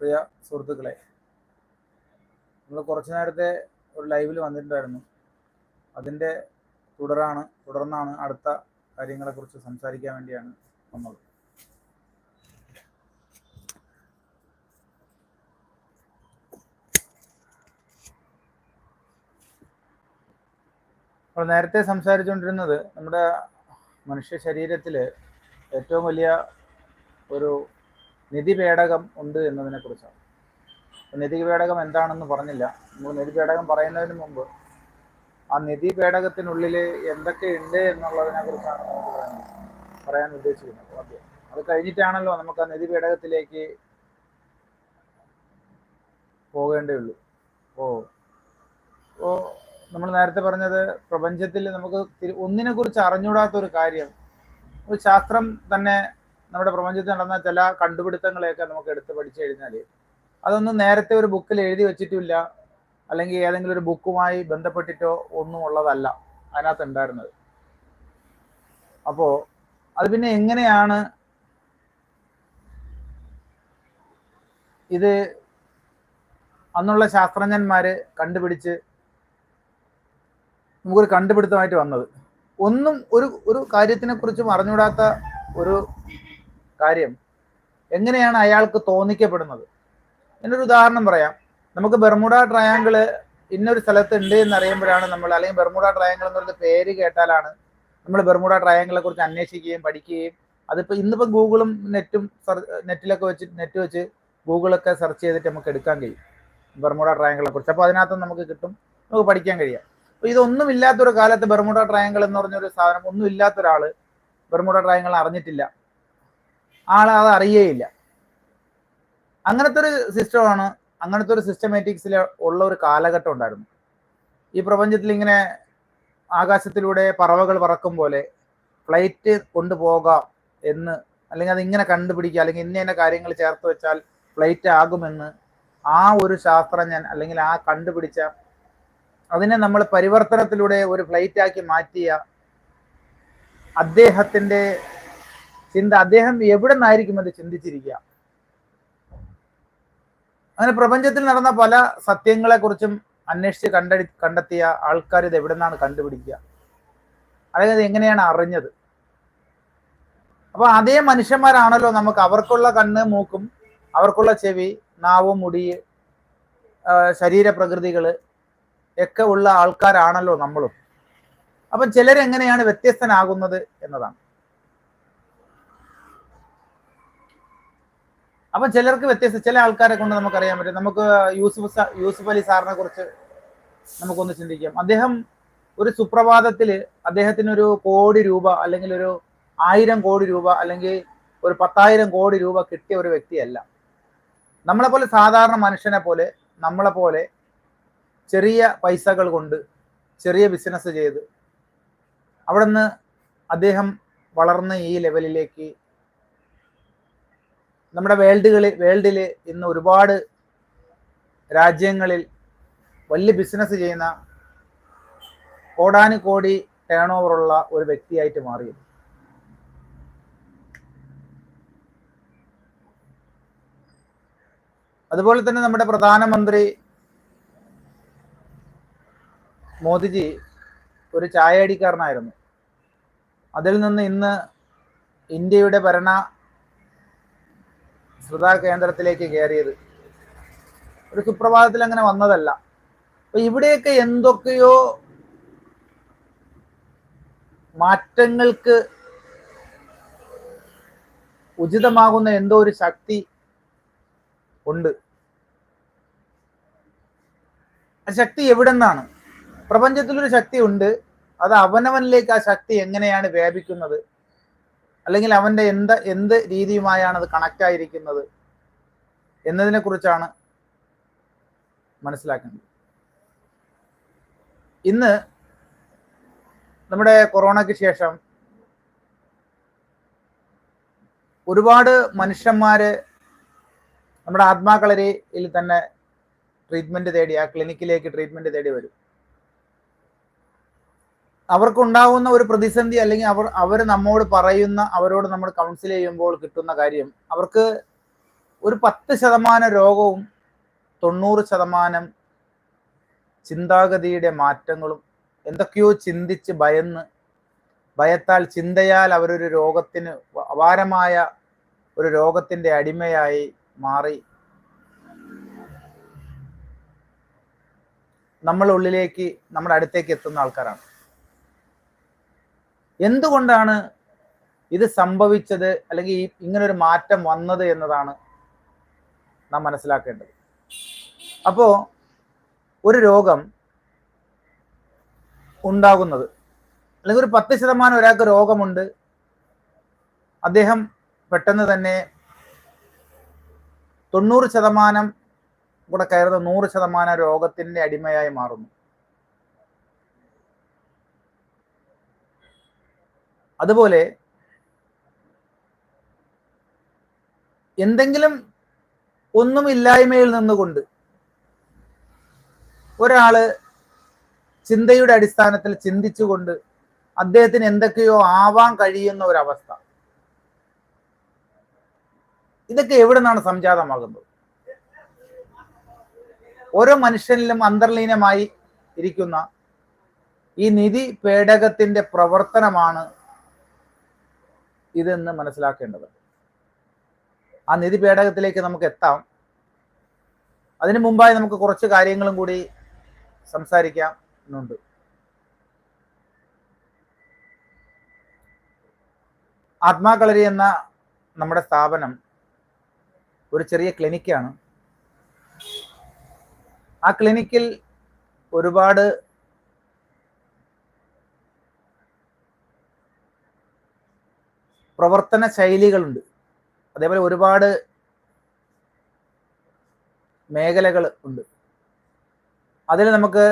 പ്രിയ സുഹൃത്തുക്കളെ നമ്മൾ കുറച്ചു നേരത്തെ ഒരു ലൈവിൽ വന്നിട്ടുണ്ടായിരുന്നു. അതിന്റെ തുടരാണ് തുടർന്നാണ് അടുത്ത കാര്യങ്ങളെക്കുറിച്ച് സംസാരിക്കാൻ വേണ്ടിയാണ് നമ്മൾ അപ്പോൾ നേരത്തെ സംസാരിച്ചുകൊണ്ടിരുന്നത് നമ്മുടെ മനുഷ്യ ശരീരത്തിൽ ഏറ്റവും വലിയ ഒരു നിധിപേടകം ഉണ്ട് എന്നതിനെ കുറിച്ചാണ്. നിധിപേടകം എന്താണെന്ന് പറഞ്ഞില്ല. നമ്മൾ നിധിപേടകം പറയുന്നതിന് മുമ്പ് ആ നിധിപേടകത്തിനുള്ളിൽ എന്തൊക്കെ ഉണ്ട് എന്നുള്ളതിനെ കുറിച്ചാണ് നമുക്ക് പറയാൻ ഉദ്ദേശിക്കുന്നത്. ഓക്കെ. അത് കഴിഞ്ഞിട്ടാണല്ലോ നമുക്ക് ആ നിധിപേടകത്തിലേക്ക് പോകേണ്ടതുള്ളൂ ഓ. ഓ നമ്മൾ നേരത്തെ പറഞ്ഞത് പ്രപഞ്ചത്തിൽ നമുക്ക് ഒന്നിനെ കുറിച്ച് അറിഞ്ഞുകൂടാത്ത ഒരു കാര്യം. ഒരു ശാസ്ത്രം തന്നെ നമ്മുടെ പ്രപഞ്ചത്തിൽ നടന്ന ചില കണ്ടുപിടുത്തങ്ങളെയൊക്കെ നമുക്ക് എടുത്ത് പഠിച്ചു കഴിഞ്ഞാൽ അതൊന്നും നേരത്തെ ഒരു ബുക്കിൽ എഴുതി വെച്ചിട്ടില്ല. അല്ലെങ്കിൽ ഏതെങ്കിലും ഒരു ബുക്കുമായി ബന്ധപ്പെട്ടിട്ടോ ഒന്നും ഉള്ളതല്ല അതിനകത്ത് ഉണ്ടായിരുന്നത്. അപ്പോൾ അത് പിന്നെ എങ്ങനെയാണ് ഇത് അന്നുള്ള ശാസ്ത്രജ്ഞന്മാര് കണ്ടുപിടിച്ച് നമുക്കൊരു കണ്ടുപിടുത്തമായിട്ട് വന്നത്? ഒന്നും ഒരു ഒരു കാര്യത്തിനെ കുറിച്ചും അറിഞ്ഞുകൂടാത്ത ഒരു കാര്യം എങ്ങനെയാണ് അയാൾക്ക് തോന്നിക്കപ്പെടുന്നത്? എന്നൊരു ഉദാഹരണം പറയാം. നമുക്ക് ബെർമുഡ ട്രയാങ്കിൾ ഇന്നൊരു സ്ഥലത്ത് ഉണ്ട് എന്ന് അറിയുമ്പോഴാണ് നമ്മൾ അല്ലെങ്കിൽ ബെർമുഡ ട്രയാങ്കിൾ എന്നുള്ള പേര് കേട്ടാലാണ് നമ്മൾ ബെർമുഡ ട്രയാങ്കിളെ കുറിച്ച് അന്വേഷിക്കുകയും പഠിക്കുകയും അതിപ്പോ ഇന്നിപ്പോ ഗൂഗിളും നെറ്റും നെറ്റിലൊക്കെ വെച്ച് നെറ്റ് വെച്ച് ഗൂഗിളൊക്കെ സെർച്ച് ചെയ്തിട്ട് നമുക്ക് എടുക്കാൻ കഴിയും ബെർമുഡ ട്രയാങ്കിളെ കുറിച്ച്. അപ്പോൾ അതിനകത്ത് നമുക്ക് കിട്ടും നമുക്ക് പഠിക്കാൻ കഴിയാം. അപ്പോൾ ഇതൊന്നും ഇല്ലാത്തൊരു കാലത്ത് ബെർമുഡ ട്രയാങ്കിൾ എന്ന് പറഞ്ഞൊരു സാധനം ഒന്നും ഇല്ലാത്തൊരാൾ ബെർമുഡ ട്രയാങ്കിൾ അറിഞ്ഞിട്ടില്ല. ആളെ അത് അറിയേയില്ല. അങ്ങനത്തെ ഒരു സിസ്റ്റമാണ് അങ്ങനത്തെ ഒരു സിസ്റ്റമാറ്റിക്സിൽ ഉള്ള ഒരു കാലഘട്ടം ഉണ്ടായിരുന്നു. ഈ പ്രപഞ്ചത്തിൽ ഇങ്ങനെ ആകാശത്തിലൂടെ പറവകൾ പറക്കും പോലെ ഫ്ലൈറ്റ് കൊണ്ടുപോകാം എന്ന് അല്ലെങ്കിൽ അത് ഇങ്ങനെ കണ്ടുപിടിക്കുക അല്ലെങ്കിൽ ഇന്ന ഇന്ന കാര്യങ്ങൾ ചേർത്ത് വെച്ചാൽ ഫ്ലൈറ്റ് ആകുമെന്ന് ആ ഒരു ശാസ്ത്രജ്ഞൻ അല്ലെങ്കിൽ ആ കണ്ടുപിടിച്ച അതിനെ നമ്മൾ പരിവർത്തനത്തിലൂടെ ഒരു ഫ്ലൈറ്റ് ആക്കി മാറ്റിയ അദ്ദേഹത്തിന്റെ ചിന്ത അദ്ദേഹം എവിടെ നിന്നായിരിക്കും അത് ചിന്തിച്ചിരിക്കുക. അങ്ങനെ പ്രപഞ്ചത്തിൽ നടന്ന പല സത്യങ്ങളെ കുറിച്ചും അന്വേഷിച്ച് കണ്ടെടി കണ്ടെത്തിയ ആൾക്കാർ ഇത് എവിടെ നിന്നാണ് കണ്ടുപിടിക്കുക. അല്ലെങ്കിൽ എങ്ങനെയാണ് അറിഞ്ഞത്. അപ്പൊ അതേ മനുഷ്യന്മാരാണല്ലോ നമുക്ക് അവർക്കുള്ള കണ്ണ് മൂക്കും അവർക്കുള്ള ചെവി നാവും മുടി ശരീരപ്രകൃതികൾ ഒക്കെ ഉള്ള ആൾക്കാരാണല്ലോ നമ്മളും. അപ്പൊ ചിലരെങ്ങനെയാണ് വ്യത്യസ്തനാകുന്നത് എന്നതാണ്. അപ്പൊ ചിലർക്ക് വ്യത്യസ്ത ചില ആൾക്കാരെ കൊണ്ട് നമുക്കറിയാൻ പറ്റും. നമുക്ക് യൂസുഫ് യൂസുഫ് അലി സാറിനെ കുറിച്ച് നമുക്കൊന്ന് ചിന്തിക്കാം. അദ്ദേഹം ഒരു സുപ്രഭാതത്തിൽ അദ്ദേഹത്തിന് ഒരു കോടി രൂപ അല്ലെങ്കിൽ ഒരു ആയിരം കോടി രൂപ അല്ലെങ്കിൽ ഒരു പത്തായിരം കോടി രൂപ കിട്ടിയ ഒരു വ്യക്തിയല്ല. നമ്മളെ പോലെ സാധാരണ മനുഷ്യനെ പോലെ നമ്മളെ പോലെ ചെറിയ പൈസകൾ കൊണ്ട് ചെറിയ ബിസിനസ് ചെയ്ത് അവിടെ നിന്ന് അദ്ദേഹം വളർന്ന് ഈ ലെവലിലേക്ക് നമ്മുടെ വേൾഡുകളിൽ വേൾഡിൽ ഇന്ന് ഒരുപാട് രാജ്യങ്ങളിൽ വലിയ ബിസിനസ് ചെയ്യുന്ന കോടാനുകോടി ടേൺ ഓവറുള്ള ഒരു വ്യക്തിയായിട്ട് മാറി അതുപോലെ തന്നെ നമ്മുടെ പ്രധാനമന്ത്രി മോദിജി ഒരു ചായയടിക്കാരനായിരുന്നു അതിൽ നിന്ന് ഇന്ന് ഇന്ത്യയുടെ ഭരണ ശ്രദ്ധാ കേന്ദ്രത്തിലേക്ക് കയറിയത് ഒരു സുപ്രഭാതത്തിൽ അങ്ങനെ വന്നതല്ല. അപ്പൊ ഇവിടെയൊക്കെ എന്തൊക്കെയോ മാറ്റങ്ങൾക്ക് ഉചിതമാകുന്ന എന്തോ ഒരു ശക്തി ഉണ്ട്. ആ ശക്തി എവിടെ നിന്നാണ് പ്രപഞ്ചത്തിലൊരു ശക്തി ഉണ്ട്. അത് അവനവനിലേക്ക് ആ ശക്തി എങ്ങനെയാണ് വ്യാപിക്കുന്നത്? അല്ലെങ്കിൽ അവന്റെ എന്ത് എന്ത് രീതിയുമായാണ് അത് കണക്റ്റ് ആയിരിക്കുന്നത് എന്നതിനെ കുറിച്ചാണ് മനസ്സിലാക്കേണ്ടത്. ഇന്ന് നമ്മുടെ കൊറോണയ്ക്ക് ശേഷം ഒരുപാട് മനുഷ്യന്മാര് നമ്മുടെ ആത്മാക്കളരിയിൽ തന്നെ ട്രീറ്റ്മെന്റ് തേടി ആ ക്ലിനിക്കിലേക്ക് ട്രീറ്റ്മെന്റ് തേടി വരും. അവർക്കുണ്ടാവുന്ന ഒരു പ്രതിസന്ധി അല്ലെങ്കിൽ അവർ അവർ നമ്മോട് പറയുന്ന അവരോട് നമ്മൾ കൗൺസിൽ ചെയ്യുമ്പോൾ കിട്ടുന്ന കാര്യം അവർക്ക് ഒരു പത്ത് ശതമാനം രോഗവും തൊണ്ണൂറ് ശതമാനം ചിന്താഗതിയുടെ മാറ്റങ്ങളും എന്തൊക്കെയോ ചിന്തിച്ച് ഭയന്ന് ഭയത്താൽ ചിന്തയാൽ അവരൊരു രോഗത്തിന് അപാരമായ ഒരു രോഗത്തിന്റെ അടിമയായി മാറി. നമ്മളുള്ളിലേക്ക് നമ്മുടെ അടുത്തേക്ക് എത്തുന്ന ആൾക്കാരാണ്. എന്തുകൊണ്ടാണ് ഇത് സംഭവിച്ചത് അല്ലെങ്കിൽ ഇങ്ങനെ ഇങ്ങനൊരു മാറ്റം വന്നത് എന്നതാണ് നാം മനസ്സിലാക്കേണ്ടത്. അപ്പോൾ ഒരു രോഗം ഉണ്ടാകുന്നത് അല്ലെങ്കിൽ ഒരു പത്ത് ശതമാനം ഒരാൾക്ക് രോഗമുണ്ട് അദ്ദേഹം പെട്ടെന്ന് തന്നെ തൊണ്ണൂറ് ശതമാനം കൂടെ കയറുന്ന നൂറ് ശതമാനം രോഗത്തിന്റെ അടിമയായി മാറുന്നു. അതുപോലെ എന്തെങ്കിലും ഒന്നുമില്ലായ്മയിൽ നിന്നുകൊണ്ട് ഒരാൾ ചിന്തയുടെ അടിസ്ഥാനത്തിൽ ചിന്തിച്ചുകൊണ്ട് അദ്ദേഹത്തിന് എന്തൊക്കെയോ ആവാൻ കഴിയുന്ന ഒരവസ്ഥ. ഇതൊക്കെ എവിടെ നിന്നാണ് സംജാതമാകുന്നത്? ഓരോ മനുഷ്യനിലും അന്തർലീനമായി ഇരിക്കുന്ന ഈ നിധി പേടകത്തിന്റെ പ്രവർത്തനമാണ് ഇതെന്ന് മനസ്സിലാക്കേണ്ടത് ആ നിധി പേടകത്തിലേക്ക് നമുക്ക് എത്താം. അതിനു മുമ്പായി നമുക്ക് കുറച്ച് കാര്യങ്ങളും കൂടി സംസാരിക്കാം എന്നുണ്ട്. ആത്മാകളരി എന്ന നമ്മുടെ സ്ഥാപനം ഒരു ചെറിയ ക്ലിനിക്കാണ് ആ ക്ലിനിക്കിൽ ഒരുപാട് പ്രവർത്തന ശൈലികളുണ്ട്. അതേപോലെ ഒരുപാട് മേഖലകൾ ഉണ്ട്. അതിൽ നമുക്ക്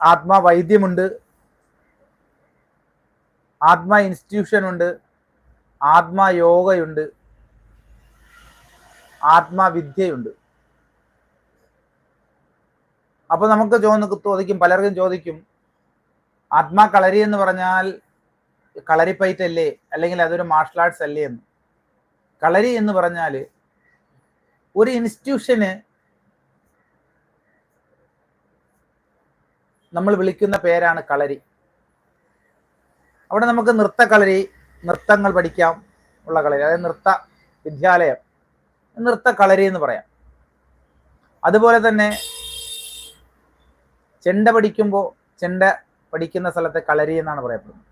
ആത്മാവൈദ്യമുണ്ട് ആത്മാ ഇൻസ്റ്റിറ്റ്യൂഷൻ ഉണ്ട്. ആത്മാ യോഗയുണ്ട്. ആത്മാവിദ്യയുണ്ട് അപ്പൊ നമുക്ക് ചോദിക്കും പലർക്കും ചോദിക്കും ആത്മാ കളരി എന്ന് പറഞ്ഞാൽ കളരിപ്പയറ്റ് അല്ലേ അല്ലെങ്കിൽ അതൊരു മാർഷൽ ആർട്സ് അല്ലേ എന്ന്. കളരി എന്ന് പറഞ്ഞാൽ ഒരു ഇൻസ്റ്റിറ്റ്യൂഷന് നമ്മൾ വിളിക്കുന്ന പേരാണ് കളരി. അവിടെ നമുക്ക് നൃത്ത കളരി നൃത്തങ്ങൾ പഠിക്കാം ഉള്ള കളരി അതായത് നൃത്ത വിദ്യാലയം നൃത്ത കളരി എന്ന് പറയാം. അതുപോലെ തന്നെ ചെണ്ട പഠിക്കുമ്പോൾ ചെണ്ട പഠിക്കുന്ന സ്ഥലത്തെ കളരി എന്നാണ് പറയപ്പെടുന്നത്.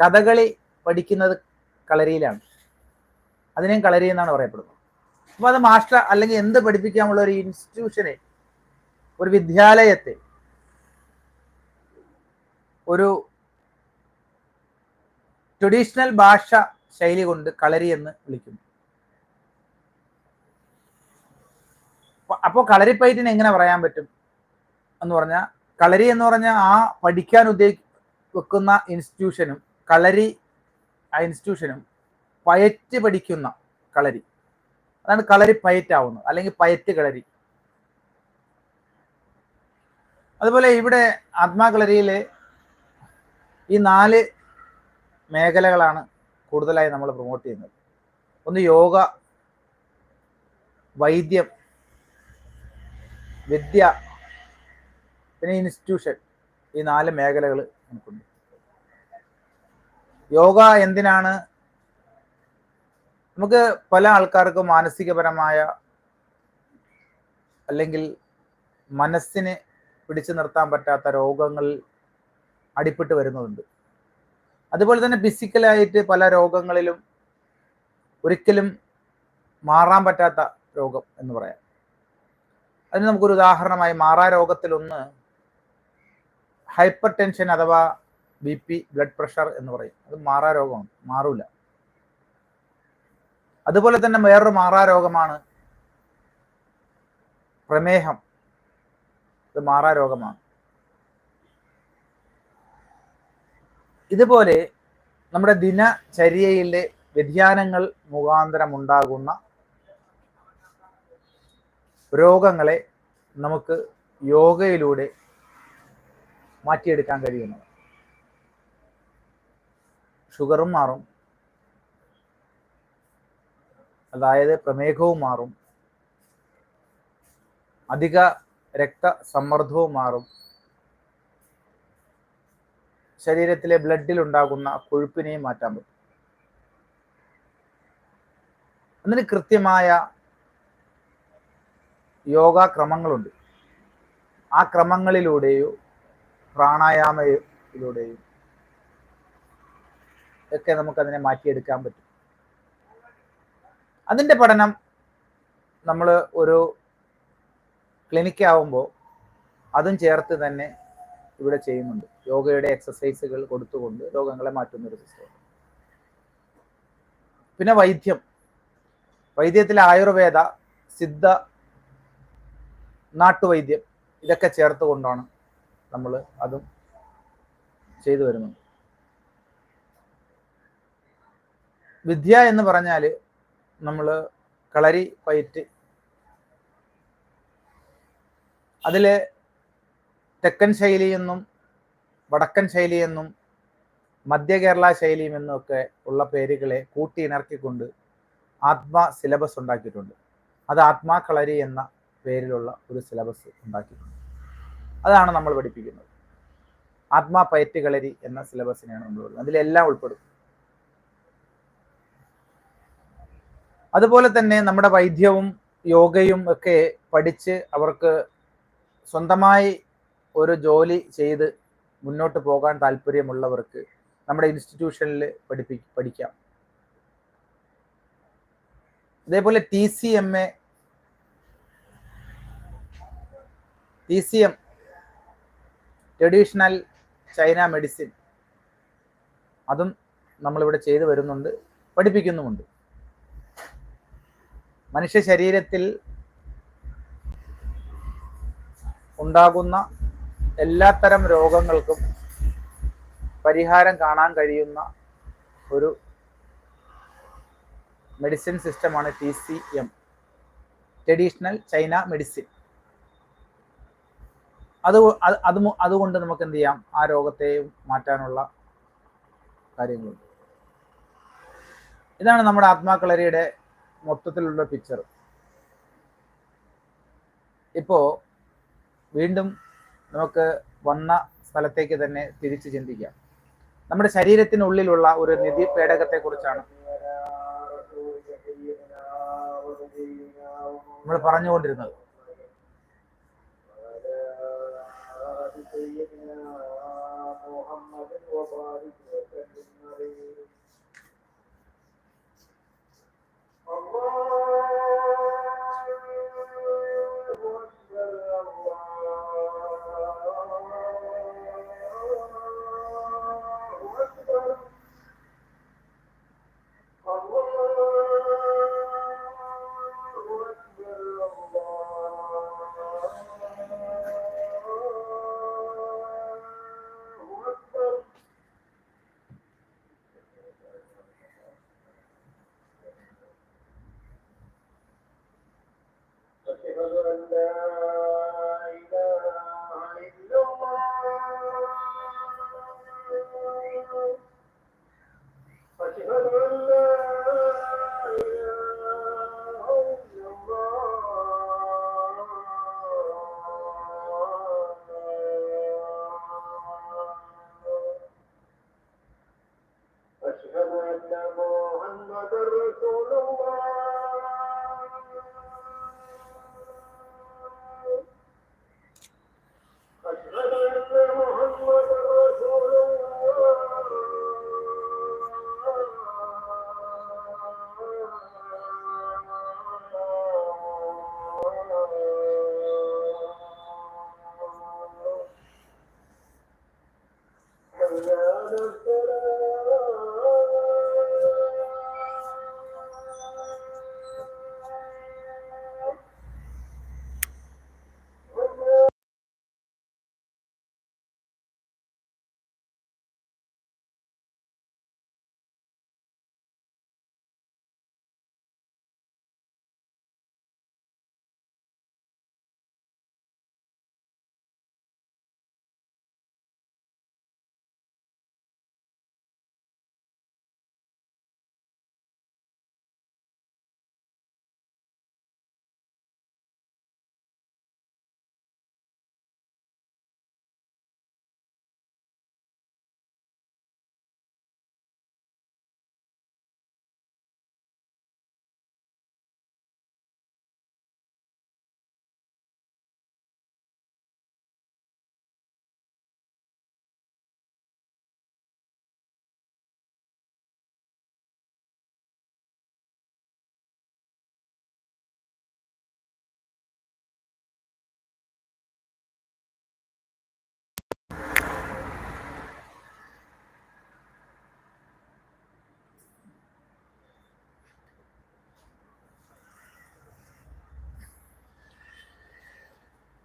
കഥകളി പഠിക്കുന്നത് കളരിയിലാണ്. അതിനെയും കളരി എന്നാണ് പറയപ്പെടുന്നത്. അപ്പോൾ അത് മാസ്റ്റർ അല്ലെങ്കിൽ എന്ത് പഠിപ്പിക്കാമുള്ള ഒരു ഇൻസ്റ്റിറ്റ്യൂഷനെ ഒരു വിദ്യാലയത്തെ ഒരു ട്രഡീഷണൽ ഭാഷ ശൈലി കൊണ്ട് കളരി എന്ന് വിളിക്കുന്നു. അപ്പോൾ കളരിപ്പയറ്റിന് എങ്ങനെ പറയാൻ പറ്റും എന്ന് പറഞ്ഞാൽ കളരി എന്ന് പറഞ്ഞാൽ ആ പഠിക്കാൻ ഉദ്ദേശിക്കുന്ന ഇൻസ്റ്റിറ്റ്യൂഷനും കളരി ആ ഇൻസ്റ്റിറ്റ്യൂഷനും പയറ്റ് പഠിക്കുന്ന കളരി. അതാണ് കളരി പയറ്റാവുന്നത് അല്ലെങ്കിൽ പയറ്റ് കളരി. അതുപോലെ ഇവിടെ ആത്മാകളരിയിലെ ഈ നാല് മേഖലകളാണ് കൂടുതലായി നമ്മൾ പ്രൊമോട്ട് ചെയ്യുന്നത്. ഒന്ന് യോഗ വൈദ്യം വിദ്യ പിന്നെ ഇൻസ്റ്റിറ്റ്യൂഷൻ ഈ നാല് മേഖലകൾ നമുക്കുണ്ട്. യോഗ എന്തിനാണ്? നമുക്ക് പല ആൾക്കാർക്കും മാനസികപരമായ അല്ലെങ്കിൽ മനസ്സിനെ പിടിച്ചു നിർത്താൻ പറ്റാത്ത രോഗങ്ങൾ അടിപ്പെട്ട് വരുന്നുണ്ട്. അതുപോലെ തന്നെ ഫിസിക്കലായിട്ട് പല രോഗങ്ങളിലും ഒരിക്കലും മാറാൻ പറ്റാത്ത രോഗം എന്ന് പറയാം. അതിന് നമുക്കൊരു ഉദാഹരണമായി മാറാ രോഗത്തിലൊന്ന് ഹൈപ്പർ ടെൻഷൻ അഥവാ ബി പി ബ്ലഡ് പ്രഷർ എന്ന് പറയും. അത് മാറാ രോഗമാണ്. മാറൂല. അതുപോലെ തന്നെ വേറൊരു മാറാ രോഗമാണ് പ്രമേഹം. ഇത് മാറാ രോഗമാണ്. ഇതുപോലെ നമ്മുടെ ദിനചര്യയിലെ വ്യതിയാനങ്ങൾ മുഖാന്തരം ഉണ്ടാകുന്ന രോഗങ്ങളെ നമുക്ക് യോഗയിലൂടെ മാറ്റിയെടുക്കാൻ കഴിയുന്നു. ഷുഗറും മാറും. അതായത് പ്രമേഹവും മാറും. അധിക രക്തസമ്മർദ്ദവും മാറും. ശരീരത്തിലെ ബ്ലഡിൽ ഉണ്ടാകുന്ന കൊഴുപ്പിനെയും മാറ്റാൻ പറ്റും. അതിന് കൃത്യമായ യോഗ ക്രമങ്ങളുണ്ട്. ആ ക്രമങ്ങളിലൂടെയോ പ്രാണായാമയിലൂടെയും ഒക്കെ നമുക്കതിനെ മാറ്റിയെടുക്കാൻ പറ്റും. അതിന്റെ പഠനം നമ്മൾ ഒരു ക്ലിനിക്ക് ആവുമ്പോൾ അതും ചേർത്ത് തന്നെ ഇവിടെ ചെയ്യുന്നുണ്ട്. യോഗയുടെ എക്സസൈസുകൾ കൊടുത്തുകൊണ്ട് രോഗങ്ങളെ മാറ്റുന്ന ഒരു സിസ്റ്റം പിന്നെ വൈദ്യം. വൈദ്യത്തിലെ ആയുർവേദ സിദ്ധ നാട്ടുവൈദ്യം ഇതൊക്കെ ചേർത്ത് കൊണ്ടാണ് നമ്മൾ അതും ചെയ്തു വരുന്നത്. വിദ്യ എന്ന് പറഞ്ഞാൽ നമ്മൾ കളരി പയറ്റ്. അതിൽ തെക്കൻ ശൈലിയെന്നും വടക്കൻ ശൈലിയെന്നും മധ്യ കേരള ശൈലിയും എന്നൊക്കെ ഉള്ള പേരുകളെ കൂട്ടി ഇണർക്കിക്കൊണ്ട് ആത്മ സിലബസ് ഉണ്ടാക്കിയിട്ടുണ്ട്. അത് ആത്മാ കളരി എന്ന പേരിലുള്ള ഒരു സിലബസ് ഉണ്ടാക്കിയിട്ടുണ്ട്. അതാണ് നമ്മൾ പഠിപ്പിക്കുന്നത്. ആത്മാ പയറ്റ് കളരി എന്ന സിലബസിനെയാണ് നമ്മൾ അതിലെല്ലാം ഉൾപ്പെടും. അതുപോലെ തന്നെ നമ്മുടെ വൈദ്യവും യോഗയും ഒക്കെ പഠിച്ച് അവർക്ക് സ്വന്തമായി ഒരു ജോലി ചെയ്ത് മുന്നോട്ട് പോകാൻ താല്പര്യമുള്ളവർക്ക് നമ്മുടെ ഇൻസ്റ്റിറ്റ്യൂഷനിൽ പഠിപ്പി പഠിക്കാം. ഇതേപോലെ T C M A T C M traditional China medicine അതും നമ്മളിവിടെ ചെയ്തു വരുന്നുണ്ട് പഠിപ്പിക്കുന്നുമുണ്ട്. മനുഷ്യ ശരീരത്തിൽ ഉണ്ടാകുന്ന എല്ലാത്തരം രോഗങ്ങൾക്കും പരിഹാരം കാണാൻ കഴിയുന്ന ഒരു മെഡിസിൻ സിസ്റ്റമാണ് T C M traditional China medicine അത് അത് അത് അതുകൊണ്ട് നമുക്ക് എന്ത് ചെയ്യാം? ആ രോഗത്തെ മാറ്റാനുള്ള കാര്യങ്ങളുണ്ട്. ഇതാണ് നമ്മുടെ ആത്മാക്കളരിയുടെ മൊത്തത്തിലുള്ള പിക്ചർ ഇപ്പോൾ വീണ്ടും നമുക്ക് വന്ന സ്ഥലത്തേക്ക് തന്നെ തിരിച്ച് ചിന്തിക്കാം നമ്മുടെ ശരീരത്തിനുള്ളിലുള്ള ഒരു നിധി പേടകത്തെ കുറിച്ചാണ് നമ്മൾ പറഞ്ഞുകൊണ്ടിരുന്നത് أشهد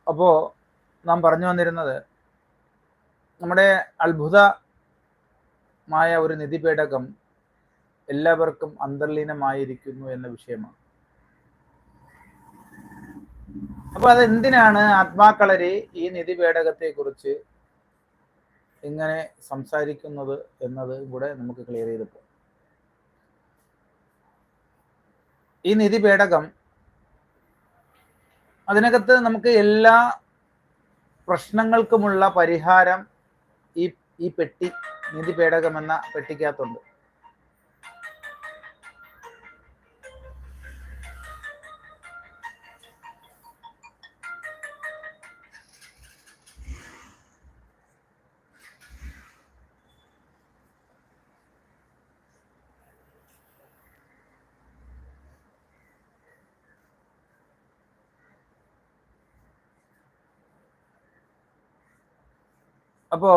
അപ്പോൾ നാം പറഞ്ഞു വന്നിരുന്നത് നമ്മുടെ അത്ഭുതമായ ഒരു നിധിപേടകം എല്ലാവർക്കും അന്തർലീനമായിരിക്കുന്നു എന്ന വിഷയമാണ്. അപ്പൊ അതെന്തിനാണ് ആത്മാക്കളരെ ഈ നിധിപേടകത്തെ കുറിച്ച് ഇങ്ങനെ സംസാരിക്കുന്നത് എന്നത് കൂടെ നമുക്ക് ക്ലിയർ ചെയ്തപ്പോ ഈ ഈ നിധിപേടകം അതിനകത്ത് നമുക്ക് എല്ലാ പ്രശ്നങ്ങൾക്കുമുള്ള പരിഹാരം ഈ ഈ പെട്ടി നിധിപേടകം എന്ന പെട്ടിക്കകത്തുണ്ട്. അപ്പോ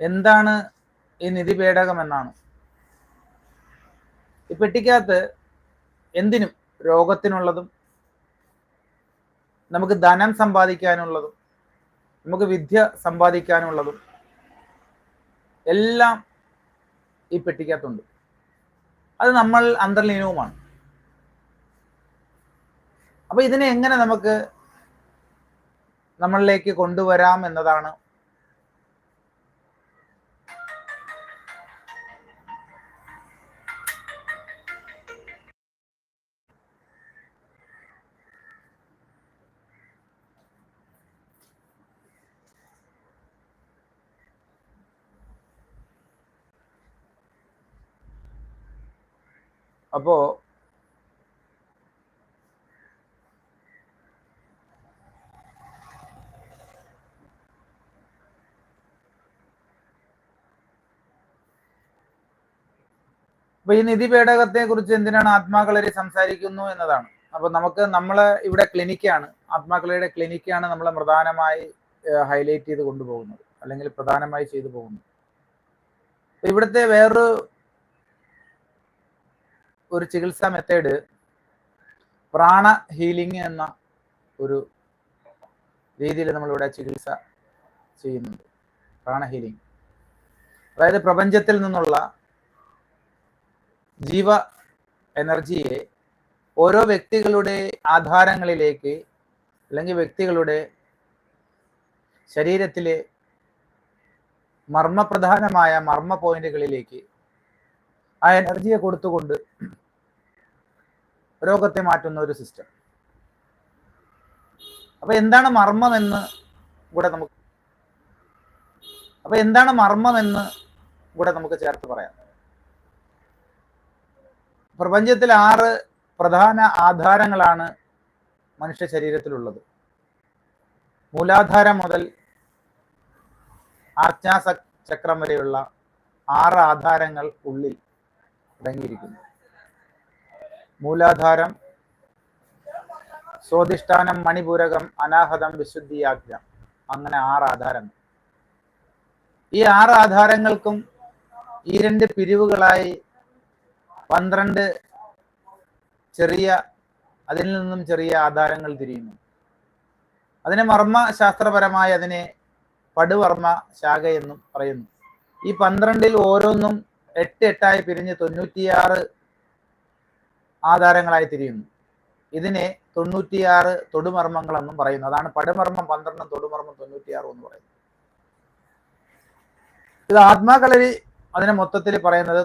എന്താണ് ഈ നിധി പേടകം എന്നാണ്? ഈ പെട്ടിക്കകത്ത് എന്തിനും രോഗത്തിനുള്ളതും നമുക്ക് ധനം സമ്പാദിക്കാനുള്ളതും നമുക്ക് വിദ്യ സമ്പാദിക്കാനുള്ളതും എല്ലാം ഈ പെട്ടിക്കകത്തുണ്ട്. അത് നമ്മൾ അന്തർലീനവുമാണ്. അപ്പൊ ഇതിനെ എങ്ങനെ നമുക്ക് നമ്മളിലേക്ക് കൊണ്ടുവരാം എന്നതാണ്. അപ്പോ അപ്പൊ ഈ നിധി പേടകത്തെ കുറിച്ച് എന്തിനാണ് ആത്മാക്കളരി സംസാരിക്കുന്നു എന്നതാണ്. അപ്പൊ നമുക്ക് നമ്മൾ ഇവിടെ ക്ലിനിക്കാണ് ആത്മാക്കളയുടെ ക്ലിനിക്കാണ് നമ്മളെ പ്രധാനമായി ഹൈലൈറ്റ് ചെയ്ത് കൊണ്ടുപോകുന്നത്. അല്ലെങ്കിൽ പ്രധാനമായി ചെയ്തു പോകുന്നത്. ഇവിടുത്തെ വേറൊരു ഒരു ചികിത്സാ മെത്തേഡ് പ്രാണ ഹീലിംഗ് എന്ന ഒരു രീതിയിൽ നമ്മളിവിടെ ചികിത്സ ചെയ്യുന്നുണ്ട്. പ്രാണ ഹീലിംഗ് അതായത് പ്രപഞ്ചത്തിൽ നിന്നുള്ള ജീവ എനർജിയെ ഓരോ വ്യക്തികളുടെ ആധാരങ്ങളിലേക്ക് അല്ലെങ്കിൽ വ്യക്തികളുടെ ശരീരത്തിലെ മർമ്മപ്രധാനമായ മർമ്മ പോയിന്റുകളിലേക്ക് ആ എനർജിയെ കൊടുത്തുകൊണ്ട് രോഗത്തെ മാറ്റുന്ന ഒരു സിസ്റ്റം. അപ്പൊ എന്താണ് മർമ്മമെന്ന് കൂടെ നമുക്ക് അപ്പൊ എന്താണ് മർമ്മമെന്ന് കൂടെ നമുക്ക് ചേർത്ത് പറയാം. പ്രപഞ്ചത്തിൽ ആറ് പ്രധാന ആധാരങ്ങളാണ് മനുഷ്യ ശരീരത്തിലുള്ളത്. മൂലാധാരം മുതൽ ആജ്ഞാസ ചക്രം വരെയുള്ള ആറ് ആധാരങ്ങൾ ഉള്ളിൽ അടങ്ങിയിരിക്കുന്നു. മൂലാധാരം സ്വാധിഷ്ഠാനം മണിപൂരകം അനാഹതം വിശുദ്ധിയാജ്ഞ അങ്ങനെ ആറ് ആധാരങ്ങൾ. ഈ ആറ് ആധാരങ്ങൾക്കും ഈ രണ്ട് പിരിവുകളായി പന്ത്രണ്ട് ചെറിയ അതിൽ നിന്നും ചെറിയ ആധാരങ്ങൾ തിരിയുന്നു. അതിനെ മർമ്മ ശാസ്ത്രപരമായി അതിനെ പടുവർമ്മ ശാഖ എന്നും പറയുന്നു. ഈ പന്ത്രണ്ടിൽ ഓരോന്നും എട്ട് എട്ടായി പിരിഞ്ഞ് തൊണ്ണൂറ്റിയാറ് ആധാരങ്ങളായി തിരിയുന്നു. ഇതിനെ തൊണ്ണൂറ്റിയാറ് തൊടുമർമ്മങ്ങളെന്നും പറയുന്നു. അതാണ് പടുമർമ്മം പന്ത്രണ്ടും തൊടുമർമ്മം തൊണ്ണൂറ്റിയാറും എന്ന് പറയുന്നത്. ഇത് ആത്മാകളരി അതിനെ മൊത്തത്തിൽ പറയുന്നത്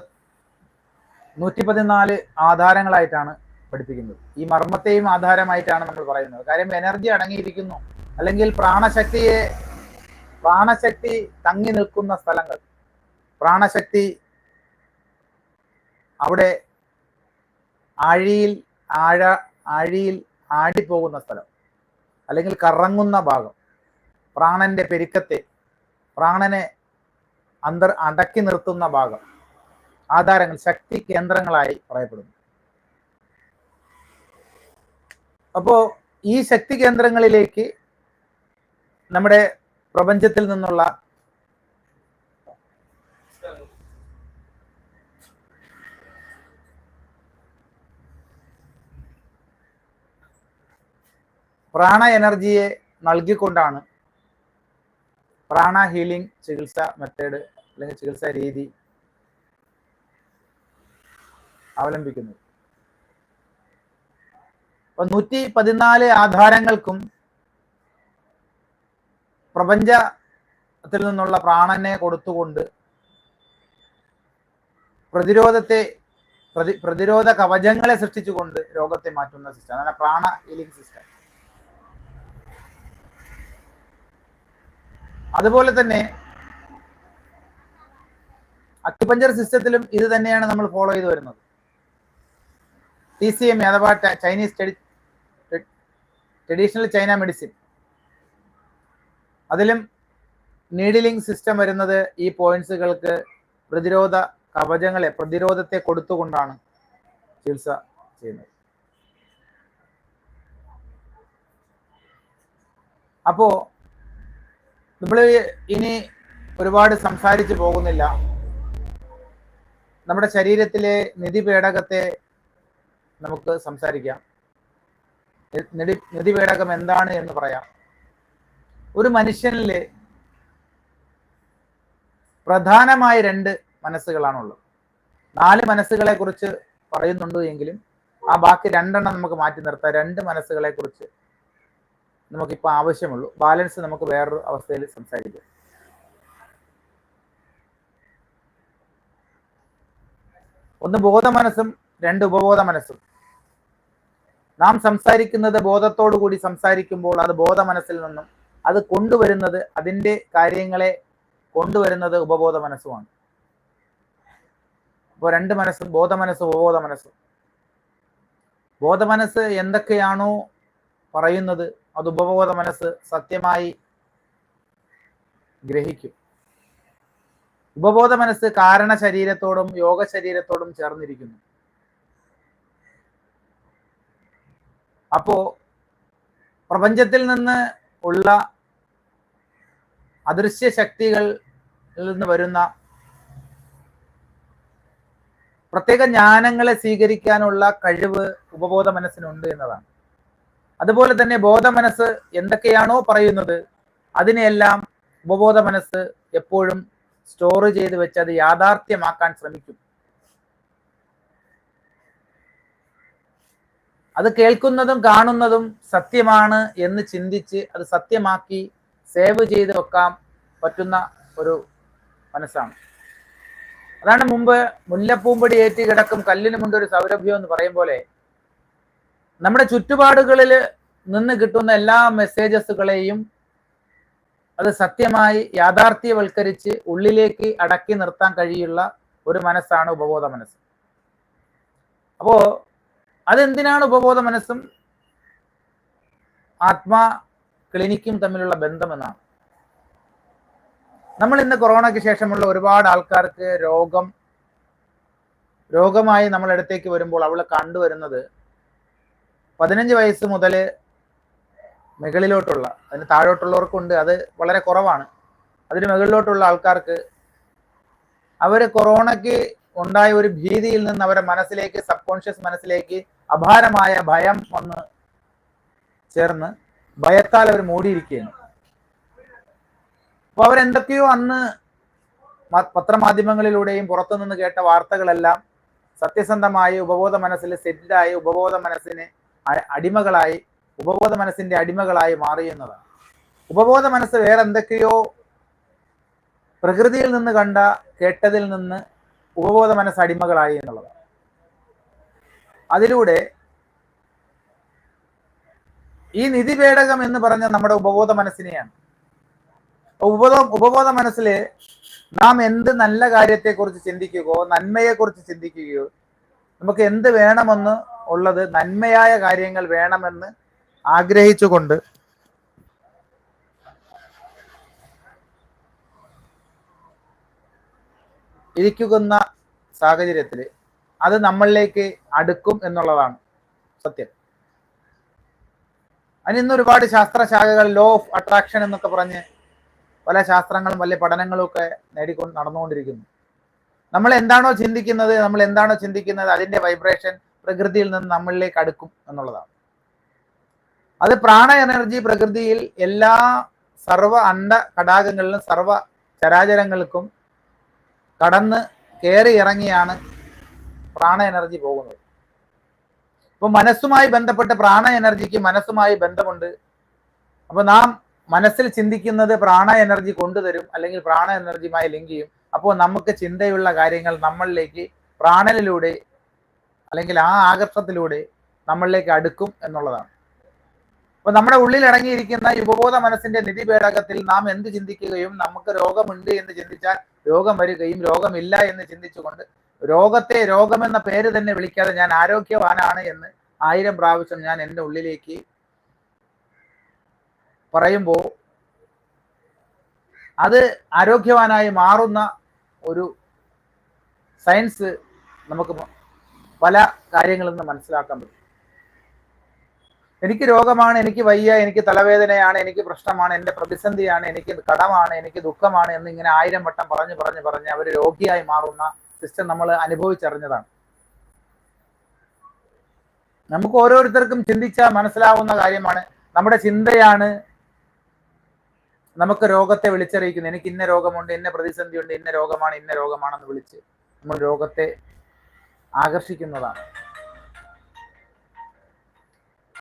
നൂറ്റി പതിനാല് ആധാരങ്ങളായിട്ടാണ് പഠിപ്പിക്കുന്നത്. ഈ മർമ്മത്തെയും ആധാരമായിട്ടാണ് നമ്മൾ പറയുന്നത്. കാര്യം എനർജി അടങ്ങിയിരിക്കുന്നു. അല്ലെങ്കിൽ പ്രാണശക്തിയെ പ്രാണശക്തി തങ്ങി നിൽക്കുന്ന സ്ഥലങ്ങൾ. പ്രാണശക്തി അവിടെ ആഴിയിൽ ആഴ ആഴിയിൽ ആടിപ്പോകുന്ന സ്ഥലം. അല്ലെങ്കിൽ കറങ്ങുന്ന ഭാഗം. പ്രാണന്റെ പെരുക്കത്തെ പ്രാണനെ അന്തർ അടക്കി നിർത്തുന്ന ഭാഗം. ആധാരങ്ങൾ ശക്തി കേന്ദ്രങ്ങളായി പറയപ്പെടുന്നു. അപ്പോ ഈ ശക്തി കേന്ദ്രങ്ങളിലേക്ക് നമ്മുടെ പ്രപഞ്ചത്തിൽ നിന്നുള്ള പ്രാണ എനർജിയെ നൽകിക്കൊണ്ടാണ് പ്രാണ ഹീലിംഗ് ചികിത്സ മെത്തേഡ് അല്ലെങ്കിൽ ചികിത്സാ രീതി അവലംബിക്കുന്നത് അപ്പൊ നൂറ്റി പതിനാല് ആധാരങ്ങൾക്കും പ്രപഞ്ചത്തിൽ നിന്നുള്ള പ്രാണനെ കൊടുത്തുകൊണ്ട് പ്രതിരോധത്തെ പ്രതി പ്രതിരോധ കവചങ്ങളെ സൃഷ്ടിച്ചുകൊണ്ട് രോഗത്തെ മാറ്റുന്ന സിസ്റ്റം. അതാണ് പ്രാണ ഇലിംഗ് സിസ്റ്റം. അതുപോലെ തന്നെ അക്യുപഞ്ചർ സിസ്റ്റത്തിലും ഇത് തന്നെയാണ് നമ്മൾ ഫോളോ ചെയ്ത് വരുന്നത്. ടി സി എം അഥവാ ചൈനീസ് ട്രഡീഷണൽ ചൈന മെഡിസിൻ അതിലും നീഡിലിംഗ് സിസ്റ്റം വരുന്നത് ഈ പോയിന്റ്സുകൾക്ക് പ്രതിരോധ കവചങ്ങളെ പ്രതിരോധത്തെ കൊടുത്തുകൊണ്ടാണ് ചികിത്സ ചെയ്യുന്നത്. അപ്പോ നമ്മൾ ഇനി ഒരുപാട് സംസാരിച്ചു പോകുന്നില്ല. നമ്മുടെ ശരീരത്തിലെ നിധിപേടകത്തെ നമുക്ക് സംസാരിക്കാം. നിധി നിധിപേടകം എന്താണ് എന്ന് പറയാം. ഒരു മനുഷ്യനിൽ പ്രധാനമായ രണ്ട് മനസ്സുകളാണുള്ളത്. നാല് മനസ്സുകളെ കുറിച്ച് പറയുന്നുണ്ട് എങ്കിലും ആ ബാക്കി രണ്ടെണ്ണം നമുക്ക് മാറ്റി നിർത്താം. രണ്ട് മനസ്സുകളെ കുറിച്ച് നമുക്കിപ്പോൾ ആവശ്യമുള്ളൂ. ബാലൻസ് നമുക്ക് വേറൊരു അവസ്ഥയിൽ സംസാരിക്കാം. ഒന്ന് ബോധ മനസ്സും രണ്ട് ഉപബോധ മനസ്സും നാം സംസാരിക്കുന്നത് ബോധത്തോടു കൂടി സംസാരിക്കുമ്പോൾ അത് ബോധ മനസ്സിൽ നിന്നും അത് കൊണ്ടുവരുന്നത് അതിന്റെ കാര്യങ്ങളെ കൊണ്ടുവരുന്നത് ഉപബോധ മനസ്സുമാണ്. അപ്പോൾ രണ്ട് മനസ്സും ബോധ മനസ്സും ഉപബോധ മനസ്സും ബോധ മനസ്സ് എന്തൊക്കെയാണോ പറയുന്നത് അത് ഉപബോധ മനസ്സ് സത്യമായി ഗ്രഹിക്കും. ഉപബോധ മനസ്സ് കാരണ ശരീരത്തോടും യോഗ ശരീരത്തോടും ചേർന്നിരിക്കുന്നു. അപ്പോ പ്രപഞ്ചത്തിൽ നിന്ന് ഉള്ള അദൃശ്യ ശക്തികളിൽ നിന്ന് വരുന്ന പ്രത്യേക ജ്ഞാനങ്ങളെ സ്വീകരിക്കാനുള്ള കഴിവ് ഉപബോധ മനസ്സിനുണ്ട് എന്നതാണ്. അതുപോലെ തന്നെ ബോധ മനസ്സ് എന്തൊക്കെയാണോ പറയുന്നത് അതിനെയെല്ലാം ഉപബോധ മനസ്സ് എപ്പോഴും സ്റ്റോർ ചെയ്ത് വെച്ച് അത് യാഥാർത്ഥ്യമാക്കാൻ ശ്രമിക്കും. അത് കേൾക്കുന്നതും കാണുന്നതും സത്യമാണ് എന്ന് ചിന്തിച്ച് അത് സത്യമാക്കി സേവ് ചെയ്ത് വെക്കാൻ പറ്റുന്ന ഒരു മനസ്സാണ്. അതാണ് മുമ്പ് മുല്ലപ്പൂമ്പടി ഏറ്റി കിടക്കും കല്ലിനുമുണ്ട് ഒരു സൗരഭ്യം എന്ന് പറയും പോലെ. നമ്മുടെ ചുറ്റുപാടുകളിൽ നിന്ന് കിട്ടുന്ന എല്ലാ മെസ്സേജസുകളെയും അത് സത്യമായി യാഥാർത്ഥ്യവൽക്കരിച്ച് ഉള്ളിലേക്ക് അടക്കി നിർത്താൻ കഴിയുള്ള ഒരു മനസ്സാണ് ഉപബോധ മനസ്സ്. അപ്പോ അതെന്തിനാണ് ഉപബോധ മനസ്സും ആത്മാ ക്ലിനിക്കും തമ്മിലുള്ള ബന്ധമെന്നാണ്. നമ്മൾ ഇന്ന് കൊറോണയ്ക്ക് ശേഷമുള്ള ഒരുപാട് ആൾക്കാർക്ക് രോഗം രോഗമായി നമ്മൾ അടുത്തേക്ക് വരുമ്പോൾ അവൾ കണ്ടുവരുന്നത് പതിനഞ്ച് വയസ്സ് മുതൽ മുകളിലോട്ടുള്ള അതിന് താഴോട്ടുള്ളവർക്കുണ്ട് അത് വളരെ കുറവാണ്. അതിന് മുകളിലോട്ടുള്ള ആൾക്കാർക്ക് അവർ കൊറോണയ്ക്ക് ഉണ്ടായ ഒരു ഭീതിയിൽ നിന്ന് അവരുടെ മനസ്സിലേക്ക് സബ് കോൺഷ്യസ് മനസ്സിലേക്ക് അപാരമായ ഭയം വന്ന് ചേർന്ന് ഭയത്താൽ അവർ മൂടിയിരിക്കുകയാണ്. അപ്പൊ അവരെന്തൊക്കെയോ അന്ന് പത്രമാധ്യമങ്ങളിലൂടെയും പുറത്തുനിന്ന് കേട്ട വാർത്തകളെല്ലാം സത്യസന്ധമായി ഉപബോധ മനസ്സിൽ സെറ്റിലായി ഉപബോധ മനസ്സിന് അടിമകളായി ഉപബോധ മനസ്സിന്റെ അടിമകളായി മാറി എന്നതാണ് ഉപബോധ മനസ്സ് വേറെ എന്തൊക്കെയോ പ്രകൃതിയിൽ നിന്ന് കണ്ട കേട്ടതിൽ നിന്ന് ഉപബോധ മനസ്സ് അടിമകളായി എന്നുള്ളതാണ്. അതിലൂടെ ഈ നിധിപേടകം എന്ന് പറഞ്ഞ നമ്മുടെ ഉപബോധ മനസ്സിനെയാണ്. ഉപബോധ ഉപബോധ മനസ്സിൽ നാം എന്ത് നല്ല കാര്യത്തെക്കുറിച്ച് ചിന്തിക്കുകയോ നന്മയെക്കുറിച്ച് ചിന്തിക്കുകയോ നമുക്ക് എന്ത് വേണമെന്ന് ഉള്ളത് നന്മയായ കാര്യങ്ങൾ വേണമെന്ന് ആഗ്രഹിച്ചുകൊണ്ട് ഇരിക്കുന്ന സാഹചര്യത്തിൽ അത് നമ്മളിലേക്ക് അടുക്കും എന്നുള്ളതാണ് സത്യം. അതിന് ഇന്ന് ഒരുപാട് ശാസ്ത്രശാഖകൾ ലോ ഓഫ് അട്രാക്ഷൻ എന്നൊക്കെ പറഞ്ഞ് പല ശാസ്ത്രങ്ങളും വലിയ പഠനങ്ങളും ഒക്കെ നേടിക്കൊണ്ട് നടന്നുകൊണ്ടിരിക്കുന്നു. നമ്മൾ എന്താണോ ചിന്തിക്കുന്നത് നമ്മൾ എന്താണോ ചിന്തിക്കുന്നത് അതിന്റെ വൈബ്രേഷൻ പ്രകൃതിയിൽ നിന്ന് നമ്മളിലേക്ക് അടുക്കും എന്നുള്ളതാണ്. അത് പ്രാണ എനർജി പ്രകൃതിയിൽ എല്ലാ സർവ അണ്ട ഘടാകങ്ങളിലും സർവ ചരാചരങ്ങൾക്കും കടന്ന് കയറി ഇറങ്ങിയാണ് പ്രാണ എനർജി പോകുന്നത്. ഇപ്പൊ മനസ്സുമായി ബന്ധപ്പെട്ട് പ്രാണ എനർജിക്ക് മനസ്സുമായി ബന്ധമുണ്ട്. അപ്പൊ നാം മനസ്സിൽ ചിന്തിക്കുന്നത് പ്രാണ എനർജി കൊണ്ടുതരും അല്ലെങ്കിൽ പ്രാണ എനർജിയുമായി ലിങ്ക് ചെയ്യും. അപ്പോൾ നമുക്ക് ചിന്തയുള്ള കാര്യങ്ങൾ നമ്മളിലേക്ക് പ്രാണനിലൂടെ അല്ലെങ്കിൽ ആ ആകർഷത്തിലൂടെ നമ്മളിലേക്ക് അടുക്കും എന്നുള്ളതാണ്. അപ്പൊ നമ്മുടെ ഉള്ളിൽ അടങ്ങിയിരിക്കുന്ന യുവബോധ മനസ്സിന്റെ നിധിപേടകത്തിൽ നാം എന്ത് ചിന്തിക്കുകയും നമുക്ക് രോഗമുണ്ട് എന്ന് ചിന്തിച്ചാൽ രോഗം വരികയും രോഗമില്ല എന്ന് ചിന്തിച്ചുകൊണ്ട് രോഗത്തെ രോഗമെന്ന പേര് തന്നെ വിളിക്കാതെ ഞാൻ ആരോഗ്യവാനാണ് എന്ന് ആയിരം പ്രാവശ്യം ഞാൻ എന്റെ ഉള്ളിലേക്ക് പറയുമ്പോൾ അത് ആരോഗ്യവാനായി മാറുന്ന ഒരു സയൻസ് നമുക്ക് പല കാര്യങ്ങളിൽ നിന്ന് മനസ്സിലാക്കാൻ പറ്റും. എനിക്ക് രോഗമാണ് എനിക്ക് വയ്യ എനിക്ക് തലവേദനയാണ് എനിക്ക് പ്രശ്നമാണ് എന്റെ പ്രതിസന്ധിയാണ് എനിക്ക് കടമാണ് എനിക്ക് ദുഃഖമാണ് എന്ന് ഇങ്ങനെ ആയിരം വട്ടം പറഞ്ഞു പറഞ്ഞു പറഞ്ഞ് അവർ രോഗിയായി മാറുന്ന സിസ്റ്റം നമ്മൾ അനുഭവിച്ചറിഞ്ഞതാണ്. നമുക്ക് ഓരോരുത്തർക്കും ചിന്തിച്ചാൽ മനസ്സിലാവുന്ന കാര്യമാണ്. നമ്മുടെ ചിന്തയാണ് നമുക്ക് രോഗത്തെ വിളിച്ചറിയിക്കുന്നത്. എനിക്ക് ഇന്ന രോഗമുണ്ട് ഇന്ന പ്രതിസന്ധിയുണ്ട് ഇന്ന രോഗമാണ് ഇന്ന രോഗമാണെന്ന് വിളിച്ച് നമ്മൾ രോഗത്തെ ആകർഷിക്കുന്നതാണ്.